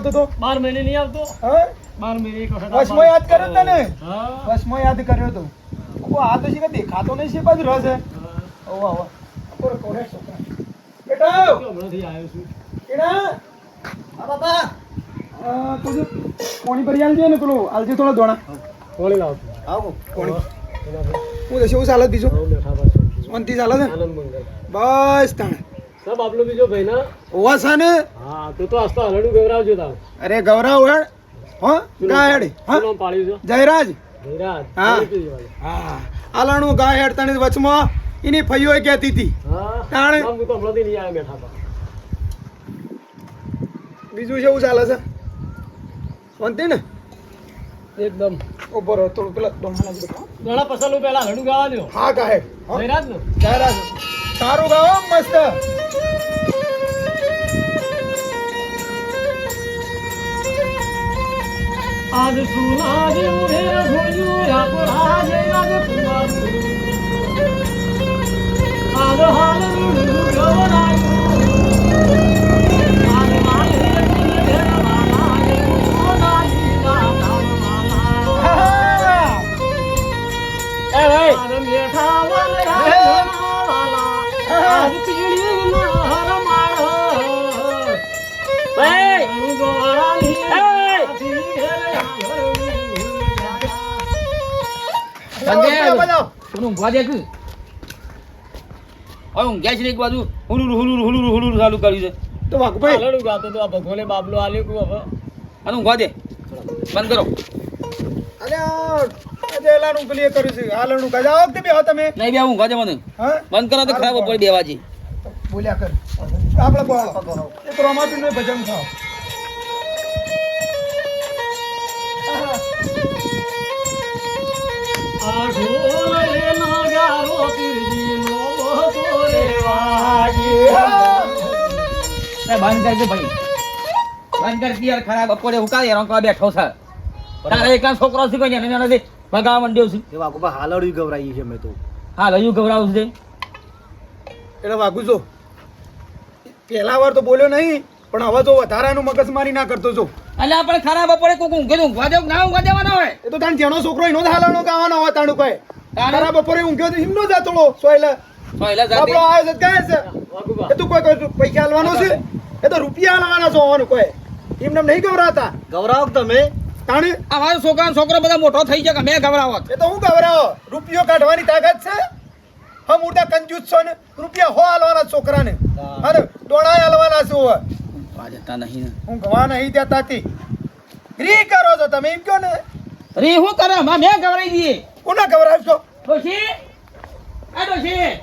તો તો. બાર મહિને નહીં આવતો? બાર મહિને વચમાં યાદ કર્યો તને? હા. વચમાં યાદ કર્યો તો. ઓ આ તો શીખર દેખાતો નહીં છે બાજુ રસ હે. હા. ઓ વાહ વાહ. કોરે કોરે છોકરા? બેટા! હમણાંથી આવ્યો છું. કેડા આ બાપા. તું કોણી ભરી આલજે ને પેલું? આલજે થોડા દોણા કોળી લાવતો આવો. કોણી હું તો શું ચાલે બીજું? શાંતિ. શાંતિ ચાલે છે? ને? આનંદ મંગલ. બસ તાણ. સબ આપલો બીજો ભાઈ ના? ઓવા છે ને? હા તું તો આસ્તો હલડું ગવરાવજો તાર અરે ગૌરવ હેડ હો? ગાયડ. હા? શું નામ પાડ્યું જયરાજ. હા. હા. આલાણું ગાય હેડ તને વચમાં એની ફઈઓ કહેતી હતી. તાણે. હું તો હમણાંથી નહીં આવ્યો બેઠાબા બીજું કેવું ચાલે છે? શાંતિ ને? એકદમ. ઊભો રહો થોડું પેલા દોણા લાગી દો. ઘણા પસંદ પહેલા હલડું ગાવા દો. હા ગાયડ જયરાજ ને જયરાજ સારું ગાવો મસ્ત. આજ સુના જેવું આપણા જેવા આજ હાલ રૂડું બજાવો. ઊંઘવા દે કે હવે ઊંઘ્યા છે ને એક બાજુ. હુલુરુ હુલુરુ હુલુરું હુલુરું ચાલુ કર્યું છે. તો વાઘભાઈ હાલડું ગાતો તો આ ભગવાને બાબલો આલ્યો કુ હવે. અને ઊંઘવા દે. બંધ કરો. બંધ કરો તો ખરાબ પડી બે બોલ્યા કર. આપણે બોલો. એક રોમાપીનું ભજન ખાઓ. બંધ કરી દે ભાઈ. બંધ કરી દે યાર ખરાબ બપોરે હેરાન કરવા બેઠો છે. તારે એકલા છોકરો છે? કોઈ એને નથી. ભગાવા માંડ્યો છે. એ ગવરાઈ છે મેં તો. હા હજુ ગભરાવું છે. એટલે વાગુ છો પહેલા વાર તો બોલ્યો નહીં પણ હવે તો વધારાનું મગજ મારી ના કરતો છો એટલે આપણે ખરાબ બપોરે કોક ઊંઘે ઊંઘવા દે ના ઊંઘવા દેવાના હોય. એ તો તાણ જેનો છોકરો એનો જ હાલનો ગાવાનો હોય તાણ ઉપાય? તારા બપોરે ઊંઘ્યો તો હિમનો જ આતળો સોયલે. જાતી. આપણો આવે છે કહે છે એ તું કોઈ કોઈ પૈસા હાલવાનો છે? એ તો રૂપિયા હાલવાના છો હોવાનું કોઈ એમને નહીં ગવરાતા. ગવરાવ તમે? તાણે? આ મારો છોકરા છોકરો બધા મોટો થઈ જાય કે મેં ગભરાવત એ તો હું ગવરાવો? રૂપિયો કાઢવાની તાકાત છે? હમ ઉડતા કંજૂસ છો ને રૂપિયા હો હાલવાના છોકરાને. અરે દોડા હાલવાના છો. ઊંઘવા દેતા નહીં ને. હું ગવા નહીં દેતા તી. રી કરો છો તમે એમ કહો ને? રી હું કરે? માં મેં ગવરાઈ દીએ. કોના ગવરાવશો? ડોશી? આ ડોશી!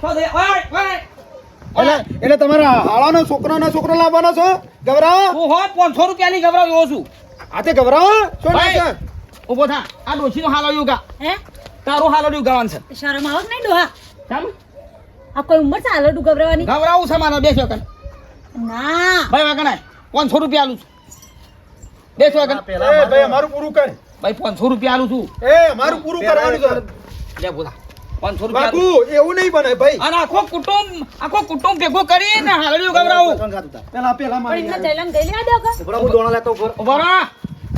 શું થયું? ઓય, ઓય. એટલે એટલે તમારા હાળાનો છોકરાનો છોકરો લાવવાનો છો? ગભરાવો હું હો પાંચસો રૂપિયાની ગભરાવ એવો છું હાથે ગભરાવો શું ભાઈ. નાખે? ઊભો થા. આ ડોશીનો હાલો યુગા હે? તારું હાલડ્યું ગાવાનું છે. શરમ આવક નહીં ડોહા. ચાલ આ કોઈ ઉંમર ચાલે ડુ ગવરાવાની ગભરાવું છે મારા બેસ્યો કન ના. ભાઈ વાગણ પાંચસો રૂપિયા આલું છું. બેસો વાગણ એ ભાઈ અમારું પૂરું કર. ભાઈ પાંચસો રૂપિયા આલું છું. એ અમારું પૂરું કરવાનું છે. લે બોલા. પાંચસો રૂપિયા બાપુ એવું નહીં બને ભાઈ. અને આખો કુટુંબ આખો કુટુંબ ભેગો કરીને હાલડ્યું ગભરાવું. પેલા પેલા મારી એમને ગઈ લેવા દો કે દોણા લેતો ઉપર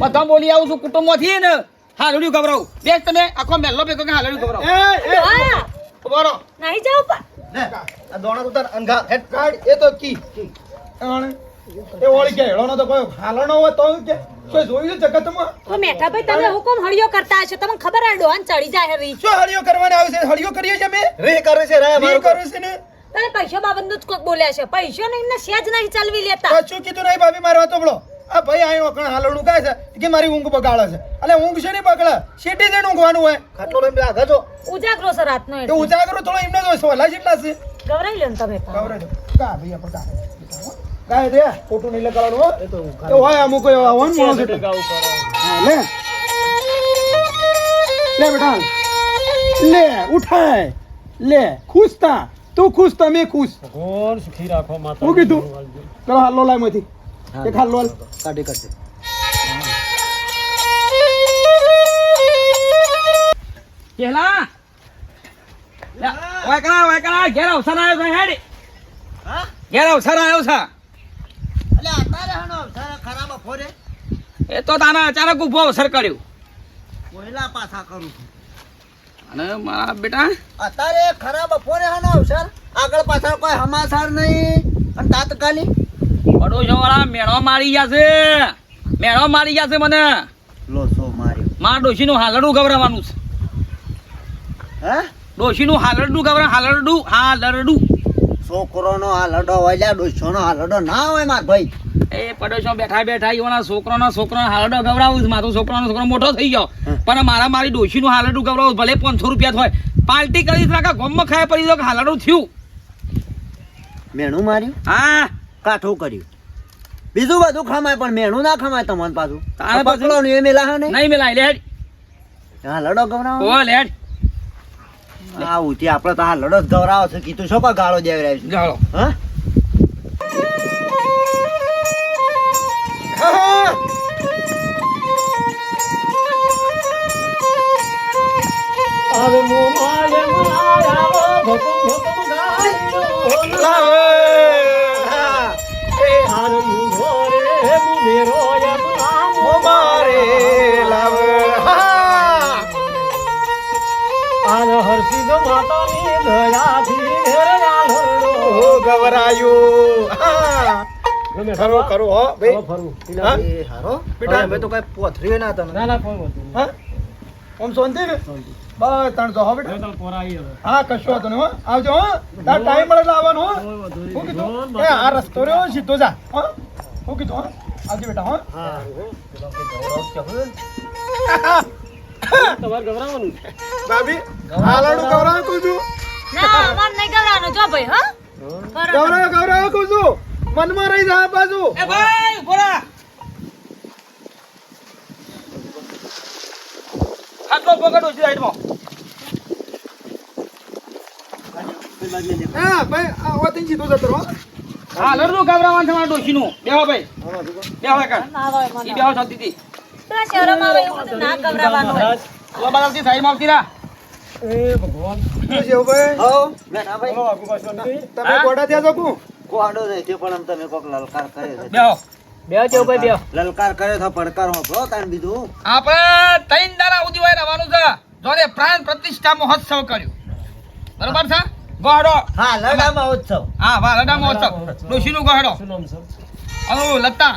બધા બોલી આવું છું કુટુંબમાંથી ને હાલડ્યું ગભરાવું. બેસ તમે આખો મહેલો ભેગો કે હાલડ્યું ગભરાવું. એ એ. ડોહા નહીં જાવ પણ લે આ દોણા તો અંગા હેડ કાઢ. એ તો કી. એ ઓળી કે હેળોનો તો કોઈ હાલનો હોય તો કે કોઈ જોયું જગતમાં? તો મેઠા ભાઈ તમે હુકમ હળિયો કરતા હશો તમને ખબર આ ડોહાન ચડી જાય હરી. શું હળિયો કરવાને આવે છે? હળિયો કરીએ છે મેં રે કરે છે રે મારું કરું છે ને? તમે પૈસા બાબતનું જ કોક બોલ્યા છે. પૈસો ને એમને સેજ નહીં ચાલવી લેતા. શું કીધું નહીં ભાભી મારવા તો બોલો. આ ભાઈ આયો કણ હાલણું કાય છે કે મારી ઊંઘ બગાડે છે. એટલે ઊંઘ છે ને બગડે સીટી જઈને ઊંઘવાનું હોય. ખાટલો લઈને આગળ જો ઉજાગરો છે રાતનો તો એટલે. ઉજાગરો થોડો એમને જોઈશું સોલા જેટલા છે. ગવરાઈ લો તમે ગવરાઈ કા ભાઈ આપણે કા કાંઈ દે ખોટું નહીં લગાડવાનું એ તો એ હોય અમુક હોય એટલે. હા, લે. લે બેટા લે ઉઠાય. લે ખુશ થા. તું ખુશ થા મેં ખુશ. ભગવાન સુખી રાખો માતા હું કીધું? ચલો હાલો લાયમાંથી. એક હાલો હાલ. કાઢી કાઢી કેલા? વાયકરા વાયકરા ઘેર અવસર આવ્યો છે હેડ. ઘેર અવસર આવ્યો છે. ખરાબ એ તો તાના અચાનક ઊભો અવસર કર્યો. કોયલા પાછા કરું અને મારા બેટા? અત્યારે ખરાબ બપોરે હનો અવસર? આગળ પાછળ કોઈ હમાસાર નહીં. અને તાત્કાલિક પડોશો વાળા મેળો મારી છે. મેળો મારી છે મને. લોસો માર્યો. મારા ડોશીનું હાલડું ગવરાવાનું છે. હે? ડોશીનું હાલડું ગવરા હાલડું હાલડું છોકરોનો આ લડો હોય ડોશોનો હાલડો લડો ના હોય માર ભાઈ. એ પડોશમાં બેઠા બેઠા એના છોકરાનો છોકરાનો હાલડો ગવડાવું મારો છોકરાનો છોકરો મોટો થઈ ગયો. પણ મારા મારી ડોશીનું હાલડું ગવડાવું ભલે પાંચસો રૂપિયા થાય. પાર્ટી કરી રાખા ગોમમાં ખાયા પડી દો હાલડું થયું. મેણું માર્યું? હા. કાઠું કર્યું. બીજું બધું ખમાય પણ મેણું ના ખમાય તમને પાછું. તારે પકડો એ મેલા હા નહીં મેલાય લેડ. હા ગવડાવો ઓ લેડ. આવું તે આપણે તો હાલડો લડો જ ગવરાવો છે. કીધું છો પણ ગાળો દેવરાય છે. હા હા? આવે મોમાય માયાવો ભકમ ભકમ ગાયો લાવે. એ હાર મુંગો રે મુનેરો યમના ઓ મારે લાવે આજ હર્ષિદ માતાની દયાથી ઓ ગવરાયું ખરો ખરો હો. ભાઈ ફરવું હારો. બેટા. અમે તો કઈ પોથરીએ ના તને ના ના ફોન હતું હા? ઓમ શાંતિ? ને બસ ત્રણ જો હો બેટા. હા કશું નહીં હો. આવજો હો. તાર ટાઈમ મળે એટલે આવવાનું હો. હું કીધું એ આ રસ્તો રહ્યો સીધો જા હો. હું કીધું હો. આવજો બેટા હો. તમારે ગભરાવાનું ભાભી હાલાડું ગવરાવ કહું છું. ના અમાર નહીં ગવરાવાનું જો ભાઈ હા. ગવરાવ ગવરાવ કહું છું. મનમાં રહી જા બાજુ. એ ભાઈ બોલા. આટલો પકડ ઓછી સાઈડમાં હા ભાઈ આ ઓથી સીધો જતો રહો. હાલરડું ગવરાવાનું છે મારા ડોશીનું બેહો ભાઈ. બેહો. ના ઈ મને. બેહો શાંતિથી. પેલા શહેરોમાં આવે એવું બધું ના હોય. ઓ બાજુથી સાઈડમાં આવતી રા એ ભગવાન. શું ભાઈ? હો બેઠા ભાઈ. બોલો આગુ પાછો તમે ગોડા ત્યાં જકું કોડો નહીં તે પણ તમે કોક લલકાર કરે છે. બેહો. બે જો ભાઈ બે લલકાર કરે તો પડકાર હોપડો તાન બીજું. આપણે ત્રણ દારા ઉદીવાય રવાનું છે. જોને પ્રાણ પ્રતિષ્ઠા મહોત્સવ કર્યો. બરોબર છે? ગોહડો. હા લડા મહોત્સવ હા વાહ લડા મહોત્સવ ડોશીનું ગોહડો. શું નામ સર ઓ લતા.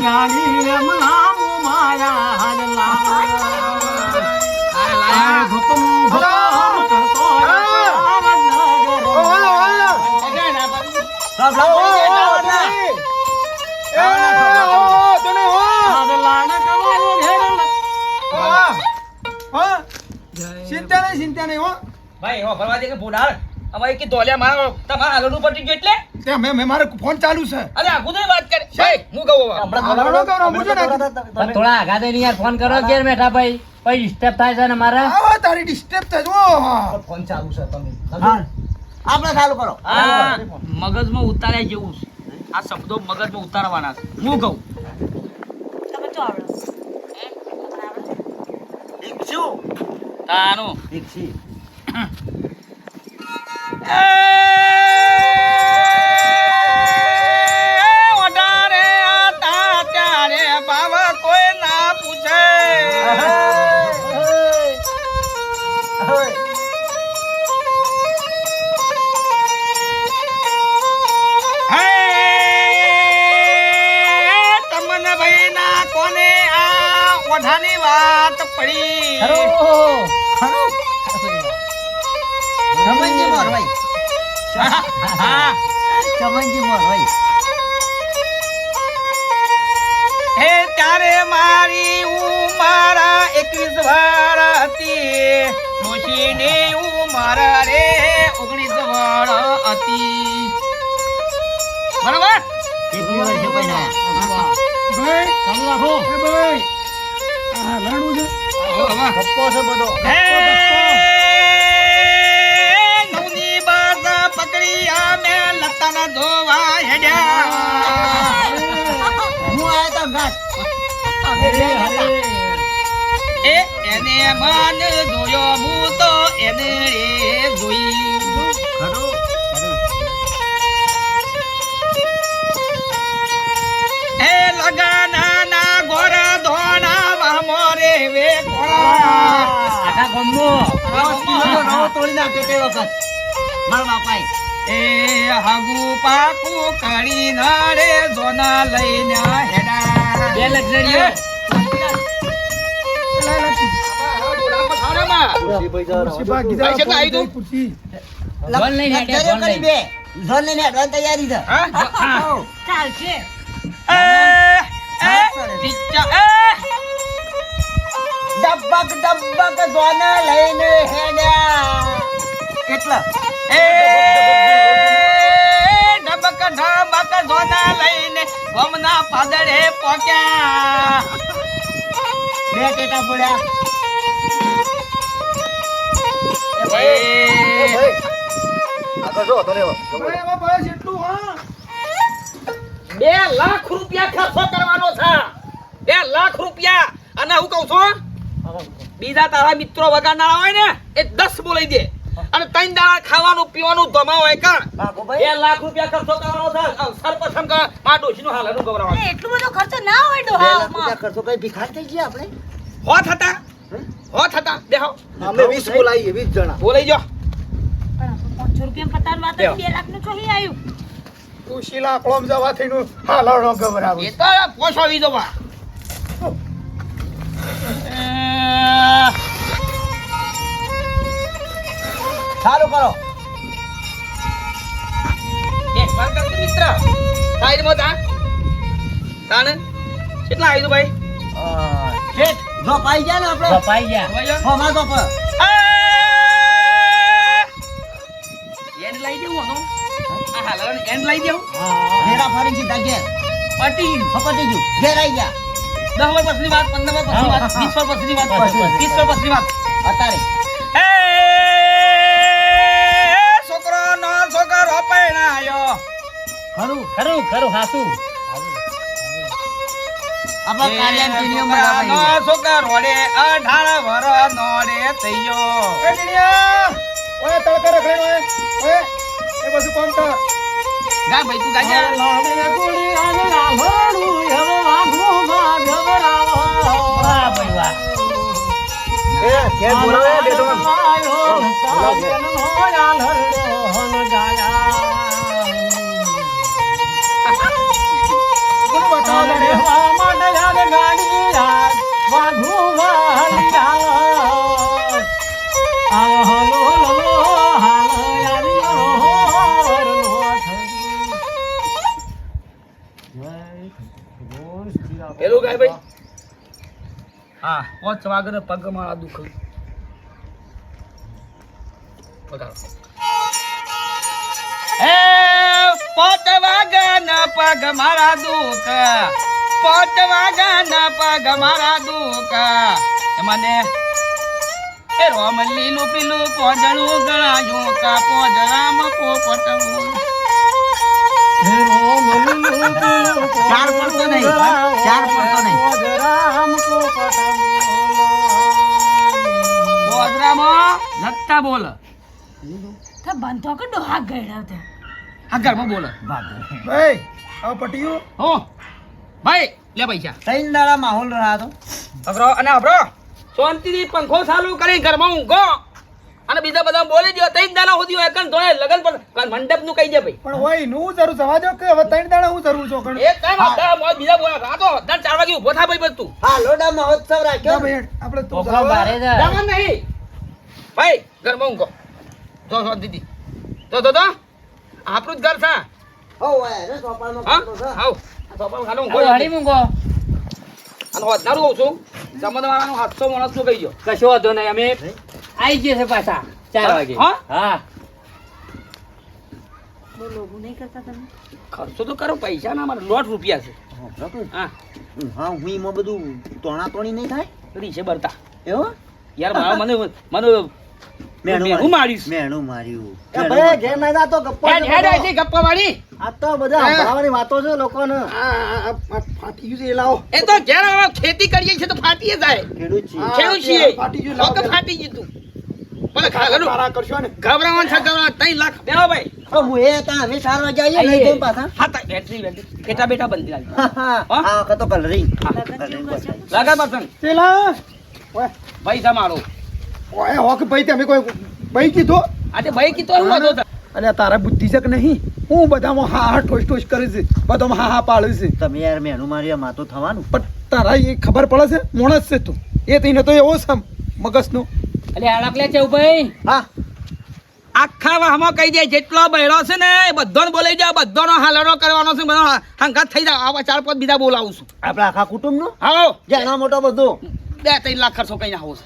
ગાડી એમ નામ માયા હાલ લાલ ભપમ ભપમ કરતો ચિંતા નહીં હો. ભાઈ હો ભરવા દે કે ભૂડાળ અમારે કે દોલ્યા મારા તમારા હાલરડું પટી ગયું એટલે? તે મેં મેં મારે ફોન ચાલુ છે. અરે આ તો વાત કરે. ભાઈ હું કહું હમણાં હાલાડો ગૌરવ મુજો નાખી થોડા આઘાતે દે યાર ફોન કરો કે બેઠા ભાઈ. ભાઈ ડિસ્ટર્બ થાય છે ને મારે? હા તારી ડિસ્ટર્બ થાય હા. ફોન ચાલુ છે તમે. આપણે ચાલુ કરો. હા મગજમાં ઉતાર્યા જેવું છે. આ શબ્દો મગજમાં ઉતારવાના છે. હું કહું તમે તો આવડો તમને આવડે? દીક્ષુ તાનું. ઠીક વધારે વાત પડી. ખરું ખરું. ચમનજી મોરવાઈ હા ચમનજી મોરવાઈ હે ત્યારે મારી ઉંમર એકવીસ વાર હતી. ડોશીની ઉંમર રે ઓગણીસ વાર હતી. બરાબર? એકવી વર્ષે પહેલા. ભાઈ ચાલુ રાખો. ભાઈ. નવની બાજ પકડી અમે લતાના ધોવા હેડ્યા હું એને મન જોયો હું એને રે જોઈ વામોરે વે આખા ગામમાં નવો તોડી નાખ્યો તે વખત. મારા બાપાએ. એ હગુ પાકુ રે જોના લઈને હેડા. બે તૈયારી છે. ડબક ડબ્બક ઝોન લઈને હેડ્યા. કેટલા? એ ડબક ડબક જોના લઈને ગમના પાદળે પોક્યા. બે ટેટા પડ્યા. એ ભાઈ, એટલું હા. બે લાખ રૂપિયા ખર્ચો કરવાનો છે. બે લાખ રૂપિયા. અને હું કઉ છું બીજા તારા મિત્રો વગાડનારા હોય ને એ દસ બોલાઈ દે. અને ત્રણ દાડા ખાવાનું પીવાનું ધમા હોય કર બે લાખ રૂપિયા ખર્ચો કરવાનો છે. સરપસમ કરમાં ડોશીનું હાલ હનું ગવરાવાનું એટલું બધો ખર્ચો ના હોય લાખ ખર્ચો કઈ ભિખાર થઈ ગયા આપણે? હો થતા હો? થતા દેહો અમે 20 બોલાઈએ 20 જણા. બોલાઈ જો પાંચસો રૂપિયા પતાર વાત બે લાખનું ચોહી આવ્યું. તું શીલા કોમ જવા થઈને હાલવાનો ગભરાવું એ તો પોછો આવી જવા. સારું કરો. તા તાને કેટલા આવી ભાઈ? શેઠ જો પાઈ ગયા ને આપણે? કપાઈ ગયા. ફોમાં એન્ડ લઈ દેવું આનો. આ હાલવાનું એન્ડ લઈ દેવું. ફેરા ફરી સીધા ઘેર. પટી ફપટી ગયું. ઘેર આવી ગયા. દસ વર્ષ પછીની વાત પંદર વર્ષ પછીની વાત વીસ વર્ષ પછીની વાત પછી, પછી. ત્રીસ વર્ષ પછીની વાત અત્યારે છોકરો નો છોકરો પરણાયો ખરું ખરું ખરું હાસું આપણા કાર્યાન પ્રીમિયમ નો છોકરો રે અઢાર વરસ નો રે થયો એ ઓય તડકા રખડેલો ઓય. ઓય, એ બધું કોમ કર. ગા ભાઈ તું ગાજે લાડે ગુડી આજ લાલડું એવો આગો ગભરાવો. બોલ શ્રી રામ. પેલું ગાય ભાઈ હા પોચ વાગે પગ મારા દુખ બગાડો એ પોચ વાગ્યા પગ મારા દુખ. પોચ વાગ્યા પગ મારા દુખ. મને એ રોમ લીલું પીલું પોજણું ગણાયું કા પોજરામ પોપટવું. ચાર પડતો નહીં ચાર પડતો નહીં. પોજરામાં લગતા બોલ. તો બંધો કે ડોહા ગયડા આ ઘરમાં બોલ. ભાઈ હવે પટ્યું. હો. ભાઈ લે પૈસા. ત્રણ દાડા માહોલ રહ્યા તો. અબરો અને અબરો શાંતિથી પંખો ચાલુ કરી ઘરમાં ઊંઘો. અને બીજા બધા બોલી દો તઈ દાડા સુધી હોય કણ ધોળે લગન પર મંડપનું કહી દે ભાઈ. પણ હોયનું જરૂર જવા દો કે હવે ત્રણ દાડા હું જરૂર છો કણ? એક કામ આ મોય બીજા બોલા રાતો દર ચાર વાગે ઊભો થા ભાઈ બસ તું હા લોડા મહોત્સવ રાખ્યો. ભાઈ આપણે તું ભારે દે. જવાનું નહીં. ભાઈ ઘરમાં ઊંઘો. જો શાંતિથી તો તો તો. આપણું જ ઘર છે. હો વાય રે હા? કાંટો છે. આવ આ સોપામાં અને હોદનારું કહું છું. જમણવાળાનો હાથસો માણસનું કહી દો કશો વાંધો નહીં અમે આવી જશે પાછા ચાર વાગે. હા? હા. નહીં કરતા તમે? ખર્ચો તો કરો પૈસા ના મારે લોટ રૂપિયા છે. હા, એમાં બધું તોણા તોણી નહીં થાય? રીશે બરતા. એવું? યાર મારા મને મને મેણું માર્યું. મેણું માર્યું ભાઈ ઘેર નહીં જાતો ગપ્પો હેડ હેડ ગપ્પા. મારી આ તો બધા સંભળાવવાની વાતો છે લોકોને. ફાટી ગયું છે લાવો. એ તો ઘેર ખેતી કરીએ છીએ તો ફાટીએ જાય. ખેડૂત છીએ. ખેડૂત છીએ. ફાટી ગયું લાવો ફાટી ગયું તું. ભલે ખાવાનું તારા કરશો ને. ગભરાવાનું છે ગભરાવાનું. ત્રણ લાખ. બેહો ભાઈ. તો હું એ ત્યાં હવે ચાર વાગે લઈ જઈને પાછા. હા તા બેટરી બેટરી. બેટા બેટા બંધી લાવી હા, હા. તો ને? લગા બસન પેલા ઓય ભાઈ તમારો ઓય હોક ભાઈ તમે કોઈ ભાઈ કીધો? આજે ભાઈ કીધો હું હતો અને તારા બુદ્ધિ છે કે નહીં? હું બધામાં હા હા ઠોસ ઠોસ કરું છે. બધામાં હા હા પાડે છે. તમે યાર મેણું માર્યા માં તો થવાનું. પણ તારા એ ખબર પડે છે? મોણસ છે તું. એ થઈને તો એવો છે મગજનો. એટલે આડક લે છે ભાઈ. હા. આખા વાહમાં કહી દે જેટલો બહેરો છે ને એ બધાને બોલાવી જાય બધાનો હાલરો કરવાનો છે બધો હંગાત થઈ જાય આવા ચાર પાંચ બીજા બોલાવું છું. આપણા આખા કુટુંબનું? આવો જેના મોટો બધો. બે ત્રણ લાખ ખર્ચો કઈ આવું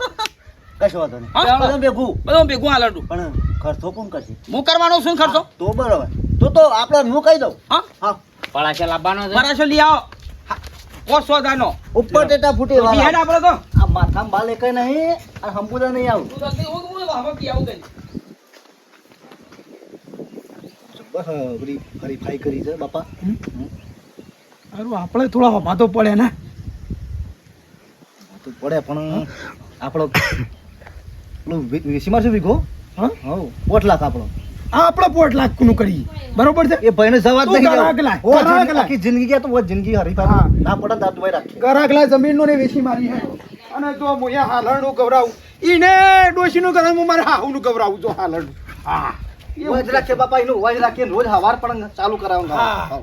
કશો વાંધો નહીં. બધું ભેગું. બધું ભેગું હાલડું પણ ખર્ચો કોણ કરશે? હું કરવાનો છું ખર્ચો? તો બરોબર. તો તો આપણે હું કહી દઉં. હા? હા. પડાશે લાવવાનો છે? પરાશો લઈ આવો. હા, પોસો ઉપર ટેટા ફૂટે આપણે તો? આ માથામાં બાલ એકેય નહીં અને નહીં આવું. તું જલ્દી પી આવું કરી. બસ હરીફાઈ કરી છે બાપા. અરે આપણે થોડા હમા પડે ને. પડે પણ આપણો પેલું વીસીમાં શું વીઘો? હા? પોટ લાખ આપણો. આ આપણે પોટ લાખનું બરોબર છે? એ ભાઈને જવાબ તું નહીં. આખી જિંદગી ગયા તો જિંદગી હા. હરીફાઈ ના પડે દાદ ગરાગલા જમીન નો ને વેચી મારી હે. અને જો મોયા હાલણનું ગવરાવું. ઈને ડોશી નું હું મારે હાહુ નું ગવરાવું જો હાલણ. હા. વાજ રાખીએ બાપા એનું વાજ રાખીએ રોજ હવાર પણ ચાલુ. હા.